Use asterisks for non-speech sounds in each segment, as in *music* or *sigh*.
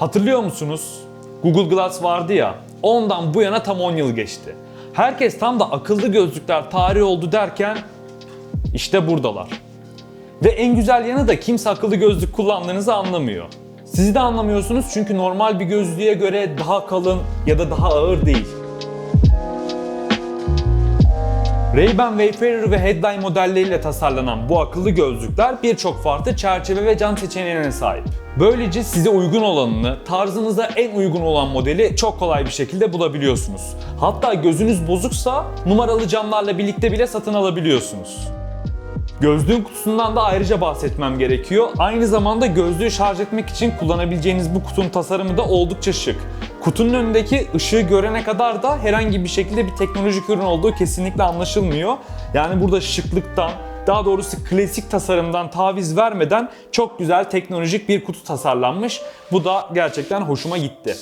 Hatırlıyor musunuz? Google Glass vardı ya, ondan bu yana tam 10 yıl geçti. Herkes tam da akıllı gözlükler tarihi oldu derken işte buradalar. Ve en güzel yanı da kimse akıllı gözlük kullandığınızı anlamıyor. Sizi de anlamıyorsunuz çünkü normal bir gözlüğe göre daha kalın ya da daha ağır değil. Ray-Ban Wayfarer ve Headline modelleriyle tasarlanan bu akıllı gözlükler birçok farklı çerçeve ve cam seçeneğine sahip. Böylece size uygun olanını, tarzınıza en uygun olan modeli çok kolay bir şekilde bulabiliyorsunuz. Hatta gözünüz bozuksa numaralı camlarla birlikte bile satın alabiliyorsunuz. Gözlüğün kutusundan da ayrıca bahsetmem gerekiyor. Aynı zamanda gözlüğü şarj etmek için kullanabileceğiniz bu kutunun tasarımı da oldukça şık. Kutunun önündeki ışığı görene kadar da herhangi bir şekilde bir teknolojik ürün olduğu kesinlikle anlaşılmıyor. Yani burada şıklıktan, daha doğrusu klasik tasarımdan taviz vermeden çok güzel teknolojik bir kutu tasarlanmış. Bu da gerçekten hoşuma gitti.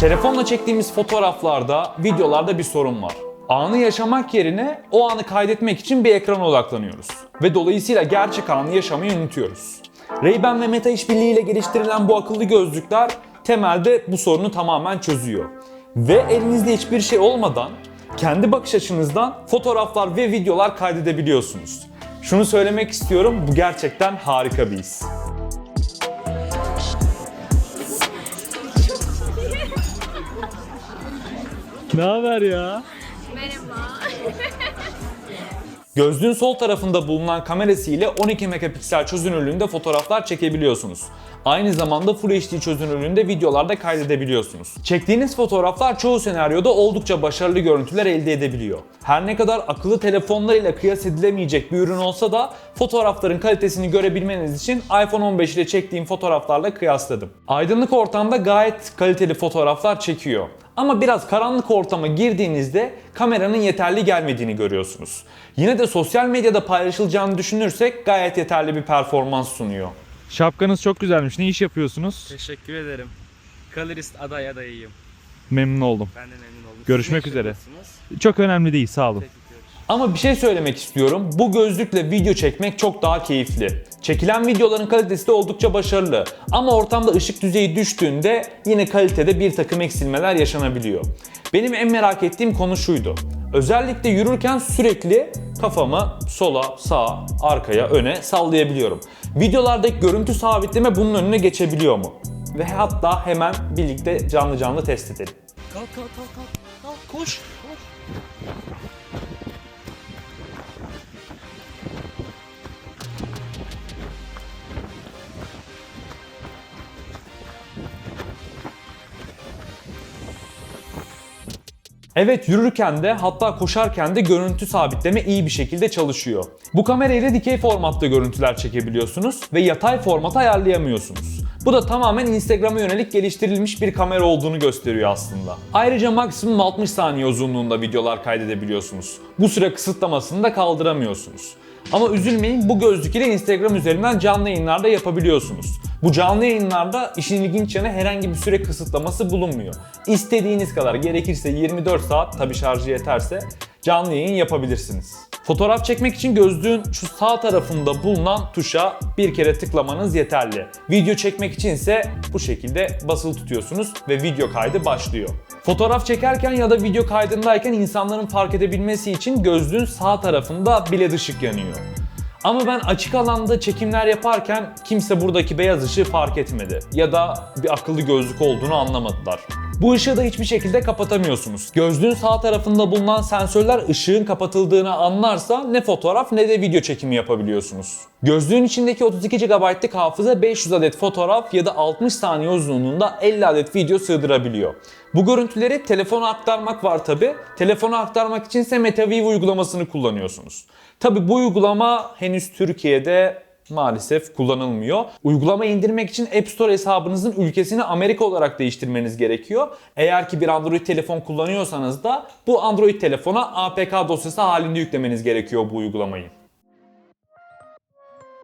Telefonla çektiğimiz fotoğraflarda, videolarda bir sorun var. Anı yaşamak yerine o anı kaydetmek için bir ekrana odaklanıyoruz. Ve dolayısıyla gerçek anı yaşamayı unutuyoruz. Ray-Ban ve Meta işbirliğiyle geliştirilen bu akıllı gözlükler temelde bu sorunu tamamen çözüyor. Ve elinizde hiçbir şey olmadan kendi bakış açınızdan fotoğraflar ve videolar kaydedebiliyorsunuz. Şunu söylemek istiyorum, bu gerçekten harika bir his. Ne haber ya? Merhaba. *laughs* Gözlüğün sol tarafında bulunan kamerası ile 12 megapiksel çözünürlüğünde fotoğraflar çekebiliyorsunuz. Aynı zamanda Full HD çözünürlüğünde videolarda kaydedebiliyorsunuz. Çektiğiniz fotoğraflar çoğu senaryoda oldukça başarılı görüntüler elde edebiliyor. Her ne kadar akıllı telefonlar ile kıyas edilemeyecek bir ürün olsa da fotoğrafların kalitesini görebilmeniz için iPhone 15 ile çektiğim fotoğraflarla kıyasladım. Aydınlık ortamda gayet kaliteli fotoğraflar çekiyor. Ama biraz karanlık ortama girdiğinizde kameranın yeterli gelmediğini görüyorsunuz. Yine de sosyal medyada paylaşılacağını düşünürsek gayet yeterli bir performans sunuyor. Şapkanız çok güzelmiş. Ne iş yapıyorsunuz? Teşekkür ederim. Colorist aday adayıyım. Memnun oldum. Ben de memnun oldum. Görüşmek Siz ne üzere. yapıyorsunuz? Çok önemli değil. Sağ olun. Ama bir şey söylemek istiyorum. Bu gözlükle video çekmek çok daha keyifli. Çekilen videoların kalitesi de oldukça başarılı. Ama ortamda ışık düzeyi düştüğünde yine kalitede bir takım eksilmeler yaşanabiliyor. Benim en merak ettiğim konu şuydu. Özellikle yürürken sürekli kafamı sola, sağa, arkaya, öne sallayabiliyorum. Videolardaki görüntü sabitleme bunun önüne geçebiliyor mu? Ve hatta hemen birlikte canlı canlı test edelim. Kalk kalk kalk kalk. Kalk koş. koş. Evet yürürken de hatta koşarken de görüntü sabitleme iyi bir şekilde çalışıyor. Bu kamerayla dikey formatta görüntüler çekebiliyorsunuz ve yatay formata ayarlayamıyorsunuz. Bu da tamamen Instagram'a yönelik geliştirilmiş bir kamera olduğunu gösteriyor aslında. Ayrıca maksimum 60 saniye uzunluğunda videolar kaydedebiliyorsunuz. Bu süre kısıtlamasını da kaldıramıyorsunuz. Ama üzülmeyin bu gözlük ile Instagram üzerinden canlı yayınlarda yapabiliyorsunuz. Bu canlı yayınlarda işin ilginç yanı herhangi bir süre kısıtlaması bulunmuyor. İstediğiniz kadar gerekirse 24 saat tabi şarjı yeterse canlı yayın yapabilirsiniz. Fotoğraf çekmek için gözlüğün şu sağ tarafında bulunan tuşa bir kere tıklamanız yeterli. Video çekmek için ise bu şekilde basılı tutuyorsunuz ve video kaydı başlıyor. Fotoğraf çekerken ya da video kaydındayken insanların fark edebilmesi için gözlüğün sağ tarafında bilet ışık yanıyor. Ama ben açık alanda çekimler yaparken kimse buradaki beyaz ışığı fark etmedi ya da bir akıllı gözlük olduğunu anlamadılar. Bu ışığı da hiçbir şekilde kapatamıyorsunuz. Gözlüğün sağ tarafında bulunan sensörler ışığın kapatıldığını anlarsa ne fotoğraf ne de video çekimi yapabiliyorsunuz. Gözlüğün içindeki 32 GB'lık hafıza 500 adet fotoğraf ya da 60 saniye uzunluğunda 50 adet video sığdırabiliyor. Bu görüntüleri telefona aktarmak var tabi. Telefona aktarmak içinse MetaView uygulamasını kullanıyorsunuz. Tabi bu uygulama henüz Türkiye'de maalesef kullanılmıyor. Uygulama indirmek için App Store hesabınızın ülkesini Amerika olarak değiştirmeniz gerekiyor. Eğer ki bir Android telefon kullanıyorsanız da bu Android telefona APK dosyası halinde yüklemeniz gerekiyor bu uygulamayı.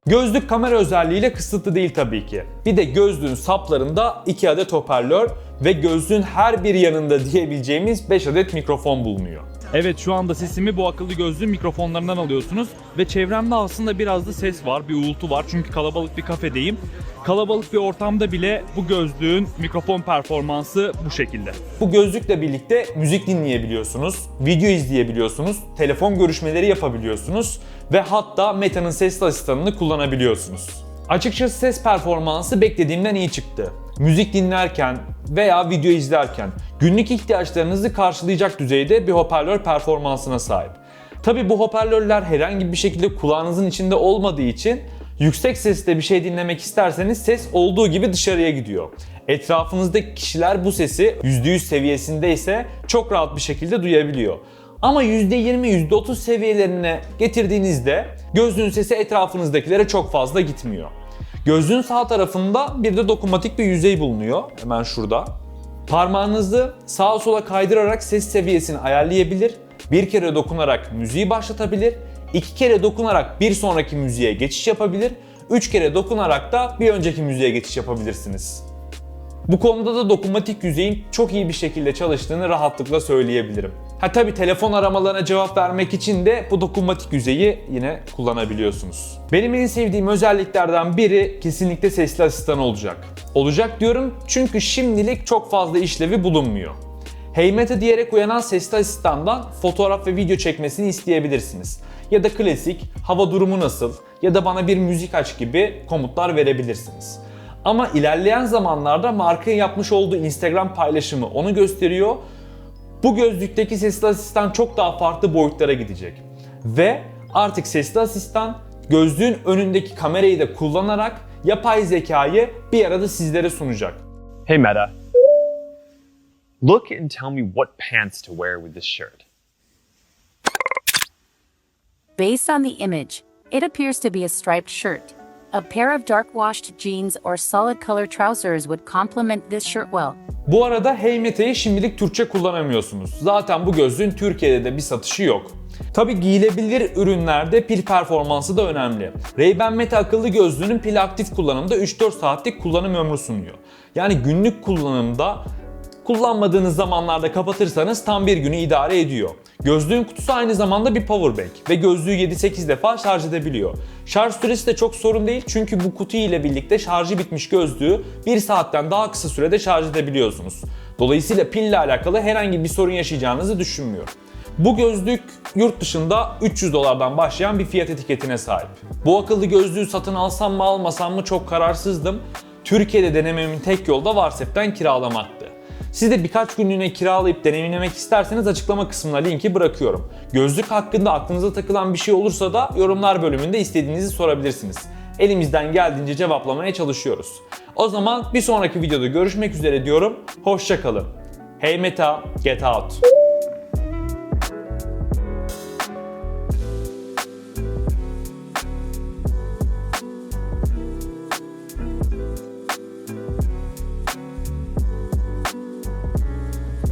Gözlük kamera özelliğiyle kısıtlı değil tabii ki. Bir de gözlüğün saplarında 2 adet hoparlör ve gözlüğün her bir yanında diyebileceğimiz 5 adet mikrofon bulunuyor. Evet şu anda sesimi bu akıllı gözlüğün mikrofonlarından alıyorsunuz. Ve çevremde aslında biraz da ses var, bir uğultu var. Çünkü kalabalık bir kafedeyim. Kalabalık bir ortamda bile bu gözlüğün mikrofon performansı bu şekilde. Bu gözlükle birlikte müzik dinleyebiliyorsunuz, video izleyebiliyorsunuz, telefon görüşmeleri yapabiliyorsunuz ve hatta Meta'nın sesli asistanını kullanabiliyorsunuz. Açıkçası ses performansı beklediğimden iyi çıktı. Müzik dinlerken veya video izlerken günlük ihtiyaçlarınızı karşılayacak düzeyde bir hoparlör performansına sahip. Tabi bu hoparlörler herhangi bir şekilde kulağınızın içinde olmadığı için yüksek sesle bir şey dinlemek isterseniz ses olduğu gibi dışarıya gidiyor. Etrafınızdaki kişiler bu sesi %100 seviyesinde ise çok rahat bir şekilde duyabiliyor. Ama %20, %30 seviyelerine getirdiğinizde gözlüğün sesi etrafınızdakilere çok fazla gitmiyor. Gözlüğün sağ tarafında bir de dokunmatik bir yüzey bulunuyor. Hemen şurada. Parmağınızı sağa sola kaydırarak ses seviyesini ayarlayabilir. Bir kere dokunarak müziği başlatabilir. iki kere dokunarak bir sonraki müziğe geçiş yapabilir. Üç kere dokunarak da bir önceki müziğe geçiş yapabilirsiniz. Bu konuda da dokunmatik yüzeyin çok iyi bir şekilde çalıştığını rahatlıkla söyleyebilirim. Ha tabi telefon aramalarına cevap vermek için de bu dokunmatik yüzeyi yine kullanabiliyorsunuz. Benim en sevdiğim özelliklerden biri kesinlikle sesli asistan olacak. Olacak diyorum çünkü şimdilik çok fazla işlevi bulunmuyor. Hey Meta diyerek uyanan sesli asistandan fotoğraf ve video çekmesini isteyebilirsiniz. Ya da klasik hava durumu nasıl ya da bana bir müzik aç gibi komutlar verebilirsiniz. Ama ilerleyen zamanlarda markanın yapmış olduğu Instagram paylaşımı onu gösteriyor. Bu gözlükteki sesli asistan çok daha farklı boyutlara gidecek. Ve artık sesli asistan gözlüğün önündeki kamerayı da kullanarak yapay zekayı bir arada sizlere sunacak. Hey Meta. Look and tell me what pants to wear with this shirt. Based on the image, it appears to be a striped shirt. A pair of dark washed jeans or solid color trousers would complement this shirt well. Bu arada Hey Meta'yı şimdilik Türkçe kullanamıyorsunuz. Zaten bu gözlüğün Türkiye'de de bir satışı yok. Tabi giyilebilir ürünlerde pil performansı da önemli. Ray-Ban Meta akıllı gözlüğünün pil aktif kullanımda 3-4 saatlik kullanım ömrü sunuyor. Yani günlük kullanımda kullanmadığınız zamanlarda kapatırsanız tam bir günü idare ediyor. Gözlüğün kutusu aynı zamanda bir powerbank ve gözlüğü 7-8 defa şarj edebiliyor. Şarj süresi de çok sorun değil çünkü bu kutu ile birlikte şarjı bitmiş gözlüğü 1 saatten daha kısa sürede şarj edebiliyorsunuz. Dolayısıyla pille alakalı herhangi bir sorun yaşayacağınızı düşünmüyorum. Bu gözlük yurt dışında 300 dolardan başlayan bir fiyat etiketine sahip. Bu akıllı gözlüğü satın alsam mı almasam mı çok kararsızdım. Türkiye'de denememin tek yolu da Varsep'ten kiralamaktı. Siz de birkaç günlüğüne kiralayıp deneyimlemek isterseniz açıklama kısmına linki bırakıyorum. Gözlük hakkında aklınıza takılan bir şey olursa da yorumlar bölümünde istediğinizi sorabilirsiniz. Elimizden geldiğince cevaplamaya çalışıyoruz. O zaman bir sonraki videoda görüşmek üzere diyorum. Hoşçakalın. Hey Meta, get out.